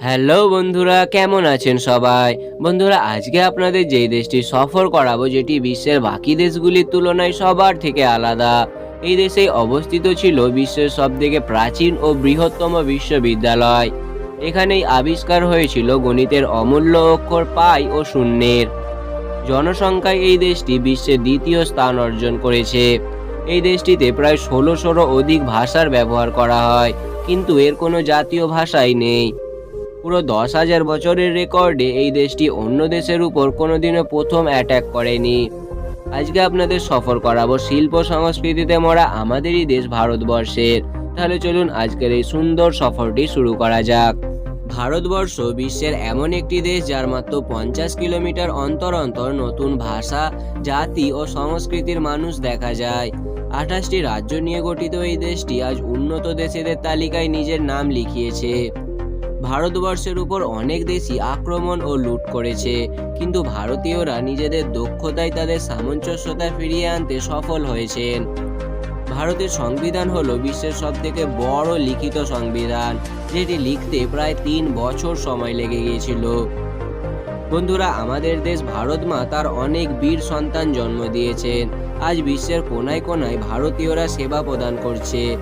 Hello বন্ধুরা, কেমন আছেন সবাই? বন্ধুরা, আজকে আপনাদের যেই দেশটি সফর করাবো, যেটি বিশ্বের বাকি দেশগুলির তুলনায় সবার থেকে আলাদা। এই দেশে অবস্থিত ছিল বিশ্বের সবথেকে প্রাচীন ও বৃহত্তম বিশ্ববিদ্যালয়। এখানেই আবিষ্কার হয়েছিল গণিতের অমূল্য অক্ষর পাই ও শূন্যের। জনসংখ্যায় এই দেশটি বিশ্বের দ্বিতীয় স্থান অর্জন করেছে। এই দেশটিতে প্রায় ষোলোশোরও অধিক ভাষার ব্যবহার করা হয়, কিন্তু এর কোনো জাতীয় ভাষাই নেই। পুরো দশ হাজার বছরের রেকর্ডে এই দেশটি অন্য দেশের উপর কোনোদিনও প্রথম অ্যাটাক করেনি। আজকে আপনাদের সফর করাবো শিল্প সংস্কৃতিতে মরা আমাদেরই দেশ ভারতবর্ষের। তাহলে চলুন আজকের এই সুন্দর সফরটি শুরু করা যাক। ভারতবর্ষ বিশ্বের এমন একটি দেশ যার মাত্র পঞ্চাশ কিলোমিটার অন্তর অন্তর নতুন ভাষা, জাতি ও সংস্কৃতির মানুষ দেখা যায়। আঠাশটি রাজ্য নিয়ে গঠিত এই দেশটি আজ উন্নত দেশেদের তালিকায় নিজের নাম লিখিয়েছে। ভারতবর্ষের উপর অনেক দেশই আক্রমণ ও লুট করেছে। কিন্তু ভারতীয়রা নিজেদের দক্ষতায় তাদের সামঞ্জস্যতা ফিরিয়ে আনতে সফল হয়েছেন। ভারতের সংবিধান হলো বিশ্বের সবথেকে বড় লিখিত সংবিধান, যেটি লিখতে প্রায় তিন বছর সময় লেগে গিয়েছিল। বন্ধুরা, আমাদের দেশ ভারত মা তার অনেক বীর সন্তান জন্ম দিয়েছেন। আজ বিশ্বের কোনায় কোনায় ভারতীয়রা সেবা প্রদান করছে।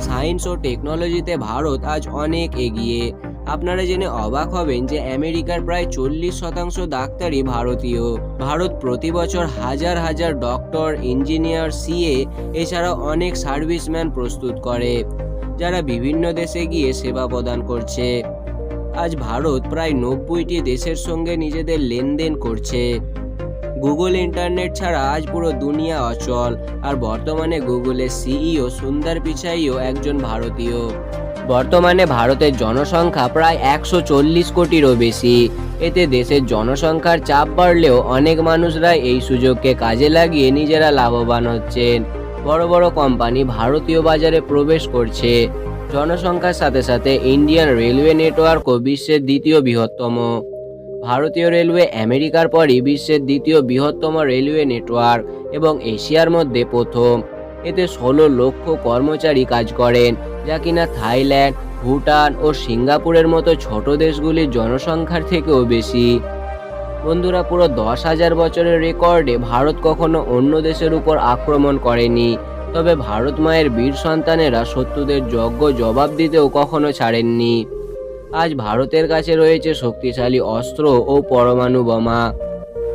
সায়েন্স ও টেকনোলজিতে ভারত আজ অনেক এগিয়ে। আপনারা জেনে অবাক হবেন যে আমেরিকার প্রায় চল্লিশ শতাংশ ডাক্তারই ভারতীয়। ভারত প্রতি বছর হাজার হাজার ডক্টর, ইঞ্জিনিয়ার, সিএ এছাড়া অনেক সার্ভিসম্যান প্রস্তুত করে, যারা বিভিন্ন দেশে গিয়ে সেবা প্রদান করছে। আজ ভারত প্রায় নব্বইটি দেশের সঙ্গে নিজেদের লেনদেন করছে। গুগল ইন্টারনেট ছাড়া আজ পুরো দুনিয়া অচল। আর বর্তমানে গুগলের সিইও সুন্দর পিচাইও একজন ভারতীয়। বর্তমানে ভারতের জনসংখ্যা প্রায় একশো চল্লিশ কোটিরও বেশি। এতে দেশের জনসংখ্যার চাপ বাড়লেও অনেক মানুষরা এই সুযোগকে কাজে লাগিয়ে নিজেরা লাভবান হচ্ছেন। বড় বড় কোম্পানি ভারতীয় বাজারে প্রবেশ করছে। জনসংখ্যার সাথে সাথে ইন্ডিয়ান রেলওয়ে নেটওয়ার্কও বিশ্বের দ্বিতীয় বৃহত্তম। ভারতীয় রেলওয়ে আমেরিকার পরই বিশ্বের দ্বিতীয় বৃহত্তম রেলওয়ে নেটওয়ার্ক এবং এশিয়ার মধ্যে প্রথম। এতে ষোলো লক্ষ কর্মচারী কাজ করেন, যা কিনা থাইল্যান্ড, ভুটান ও সিঙ্গাপুরের মতো ছোট দেশগুলির জনসংখ্যার থেকেও বেশি। বন্ধুরা, পুরো দশ হাজার বছরের রেকর্ডে ভারত কখনো অন্য দেশের উপর আক্রমণ করেনি। তবে ভারত মায়ের বীর সন্তানেরা শত্রুদের যজ্ঞ জবাব দিতেও কখনো ছাড়েননি। আজ ভারতের কাছে রয়েছে শক্তিশালী অস্ত্র ও পরমাণু বোমা।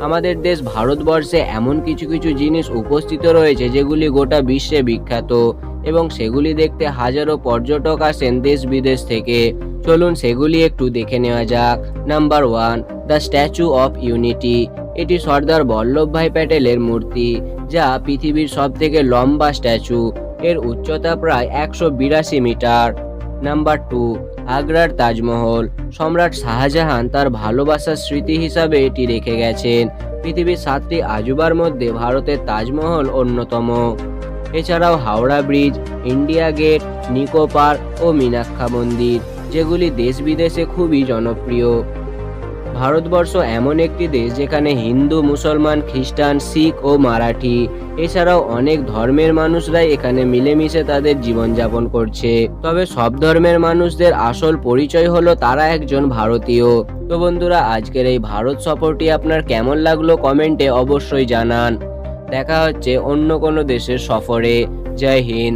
আমাদের দেশ ভারতবর্ষে এমন কিছু কিছু জিনিস উপস্থিত রয়েছে যেগুলি গোটা বিশ্বে বিখ্যাত এবং সেগুলি দেখতে হাজারো পর্যটক আসেন দেশ বিদেশ থেকে। চলুন সেগুলি একটু দেখে নেওয়া যাক। Number one the statue of unity এটি সর্দার বল্লভভাই প্যাটেলের মূর্তি, যা পৃথিবীর সব থেকে লম্বা স্ট্যাচু। এর উচ্চতা প্রায় একশো বিরাশি মিটার। নাম্বার টু, আগ্রার তাজমহল। সম্রাট শাহজাহান তার ভালোবাসার স্মৃতি হিসাবে এটি রেখে গেছেন। পৃথিবীর সাতটি আজুবার মধ্যে ভারতের তাজমহল অন্যতম। এছাড়াও Howrah bridge, India gate, Nicco park ও মীনাক্ষা মন্দির, যেগুলি দেশ বিদেশে খুবই জনপ্রিয়। ভারতবর্ষ এমন একটি দেশ যেখানে হিন্দু, মুসলমান, খ্রিস্টান, শিখ ও মারাঠি, এছাড়াও অনেক ধর্মের মানুষরাই এখানে মিলেমিশে তাদের জীবনযাপন করছে। তবে সব ধর্মের মানুষদের আসল পরিচয় হলো তারা একজন ভারতীয়। তো বন্ধুরা, আজকের এই ভারত সফরটি আপনার কেমন লাগল কমেন্টে অবশ্যই জানান। দেখা হচ্ছে অন্য কোনো দেশের সফরে। জয় হিন্দ।